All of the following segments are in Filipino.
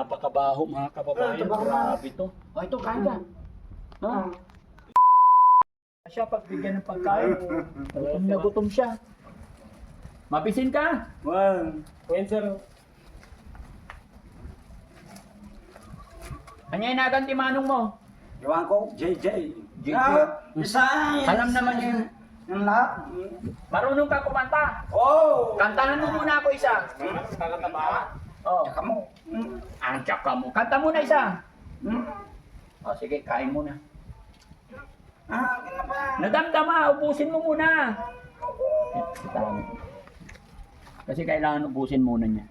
Napakabaho mga kababayan. Ah. Grabe to. O ito, kain ka. No? Siya pagbigyan ng pagkain. Gutom na gutom siya. Mabisin ka? One. Sir, Ano yung naganti manong mo? Gawan ko, JJ. JJ. Ah, isa. Alam naman niya. Yung lahat. Marunong ka kumanta. Oh. Kantahan mo muna ako isa. kakanta ba? Oh. Tsaka mo. Hmm. Ang tsaka mo. Kanta muna isa. Hmm. O sige, kain muna. Ah, kina pa. Nadamdama, ubusin mo muna. Mo. Kasi kailangan ubusin muna niya.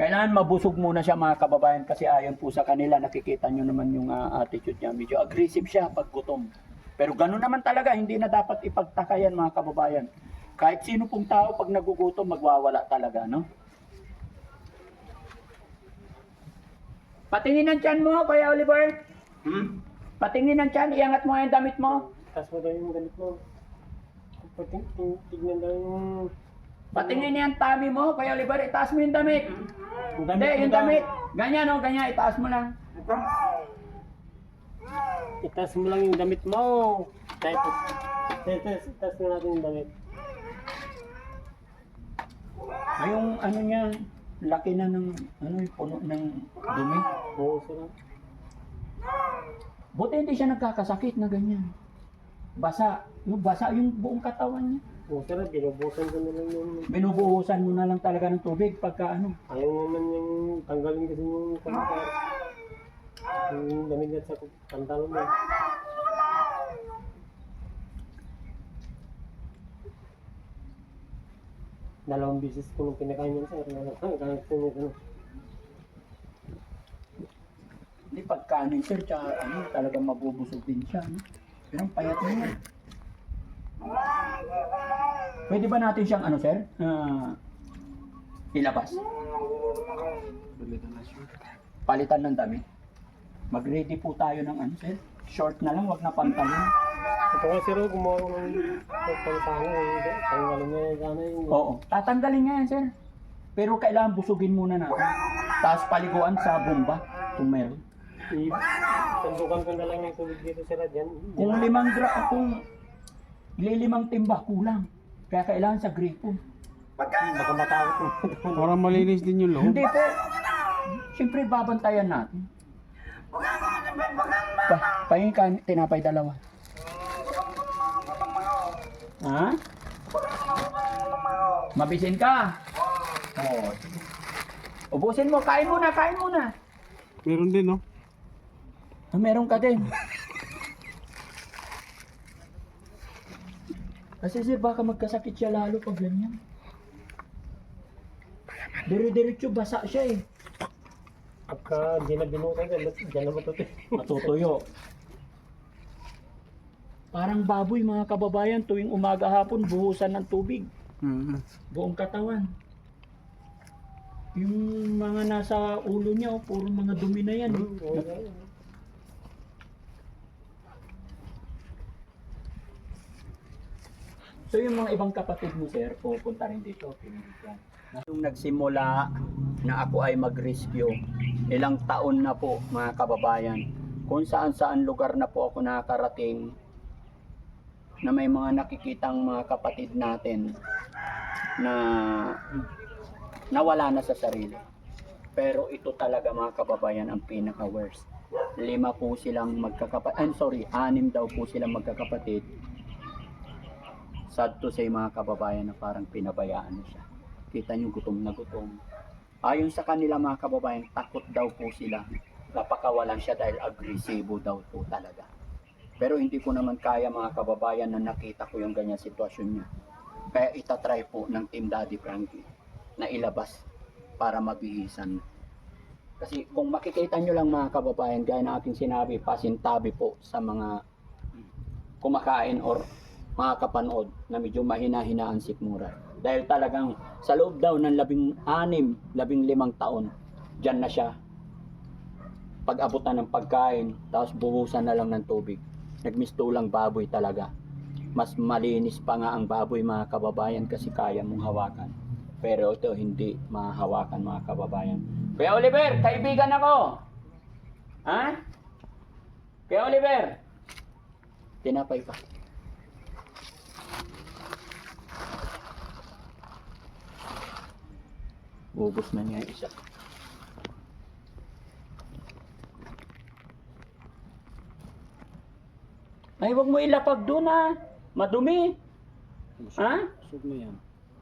Kailangan mabusog muna siya mga kababayan kasi ayon po sa kanila nakikita nyo naman yung ah, attitude niya. Medyo aggressive siya pag gutom. Pero gano'n naman talaga, hindi na dapat ipagtakayan mga kababayan. Kahit sino pong tao pag nagugutom, magwawala talaga, no? Patingin ng tiyan mo, Kuya Oliver. Hmm. Patingin ng tiyan, iangat mo yung damit mo. Tapos mo daw yung ganit mo. Pating, ting- tignan daw yung... Patingin yung tummy mo, Kuya Oliver, itaas mo yung damit. Yung Hindi, mo yung daw. damit. Ganyan, no? Ganyan, itaas mo lang. Ito. Itas mo lang yung damit mo. Kahit itas, itas mo natin yung damit. Ay, yung ano niya, laki na ng, ano, yung puno ng dumi. Oo sir. Buti hindi siya nagkakasakit na ganyan. Basa, yung basa yung buong katawan niya. Oo sir, binubusan ko na lang yung... Binubuhusan mo na lang talaga ng tubig pagka ano. Ayaw naman yung tanggalin kasi yung kanta. Yung damit niya sa pantalon mo. Dalawang bisis ko nung pinakain niya sir. Kahit ko ano. Hindi pagkanin sir, tsaka ano, talagang mabubusog din siya. No? Pero ang payat niya. Pwede ba natin siyang ano sir? Ah, ilabas. Palitan ng damit. Mag-ready po tayo ng ano sir? Short na lang, wag na pantalon. Ito nga sir, gumawa ko ng pagpantano. Tanggalin niya yung sana yung... Oo, tatanggalin nga yan sir. Pero kailangan busugin muna natin. Tapos paliguan sa bomba, kung meron. I- Sandukan ko na lang ng tubig dito sir dyan. Kung limang gra, kung lilimang timba, kulang. Kaya kailangan sa gripo. Baka matakot mo. Para malinis din yung loob. Hindi po. Siyempre babantayan natin. Pa, pahingin ka, tinapay dalawa. Ha? Mabisin ka? Oo. Ubusin mo, kain muna, kain muna. Meron din, no? Ah, meron ka din. Kasi sir, baka magkasakit siya lalo pag ganyan. Dire-diretso basa siya eh. Pagka di na binutan ka, dyan na matutuloy. Matutuyo. Parang baboy mga kababayan tuwing umaga hapon buhusan ng tubig. Mm. Buong katawan. Yung mga nasa ulo niya, oh, puro mga dumi na yan. eh. So yung mga ibang kapatid mo sir, pupunta rin dito. Nung nagsimula na ako ay mag-rescue, ilang taon na po mga kababayan, kung saan saan lugar na po ako nakarating na may mga nakikitang mga kapatid natin na nawala na sa sarili. Pero ito talaga mga kababayan ang pinaka-worst. Lima po silang magkakapatid, I'm sorry, anim daw po silang magkakapatid sad to say mga kababayan na parang pinabayaan na siya. Kita nyo gutom na gutom. Ayon sa kanila mga kababayan, takot daw po sila. Napakawalan siya dahil agresibo daw po talaga. Pero hindi ko naman kaya mga kababayan na nakita ko yung ganyan sitwasyon niya. Kaya itatry po ng Team Daddy Frankie na ilabas para mabihisan. Kasi kung makikita nyo lang mga kababayan, gaya na ating sinabi, pasintabi po sa mga kumakain or mga kapanood na medyo mahina-hina ang sikmura. Dahil talagang sa loob daw ng labing anim, labing limang taon, dyan na siya pag-abutan ng pagkain, tapos buhusan na lang ng tubig. Nagmistulang baboy talaga. Mas malinis pa nga ang baboy mga kababayan kasi kaya mong hawakan. Pero ito hindi mahawakan mga kababayan. Kuya Oliver, kaibigan ako. Ha? Kuya Oliver. Tinapay pa. Ubus na niya isa. Ay, wag mo ilapag doon ha. Madumi. Ha? Busog na yan.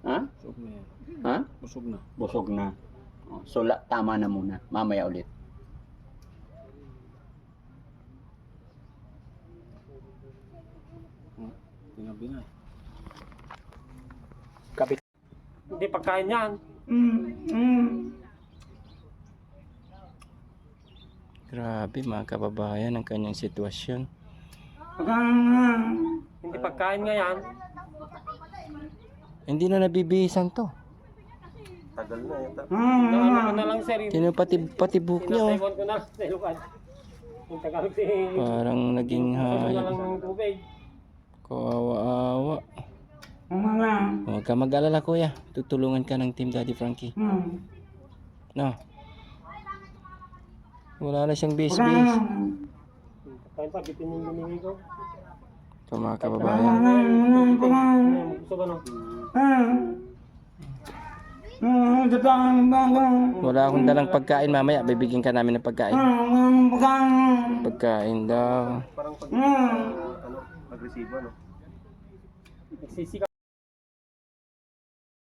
Ha? Busog na yan. Ha? Busog na. Busog na. Oh, so, la- tama na muna. Mamaya ulit. Hmm. Tinabi na. Kapit. Hindi pagkain yan. Mm, mm. Grabe mga kababayan ang kanyang sitwasyon. Pagkaan, Hindi pagkain nga yan. Hindi na nabibihisan to. mm, Naano ko na lang sir. Tino pati, pati buhok niya oh. Tinataywan ko na sa ilukan. Yung Tagalog si... Parang naging Ano na hayop. lang ng tubig. Kawawa-awa. mga, Huwag ka mag-alala kuya. Tutulungan ka ng Team Daddy Frankie. mm. No? Wala na siyang bis-bis. Pagkain pa, bitin yung lumingi ko. Ito mga kababayan. Ano, gusto ba no? Wala akong dalang pagkain mamaya. Bibigyan ka namin ng pagkain. Pagkain daw. mm. Nagsisika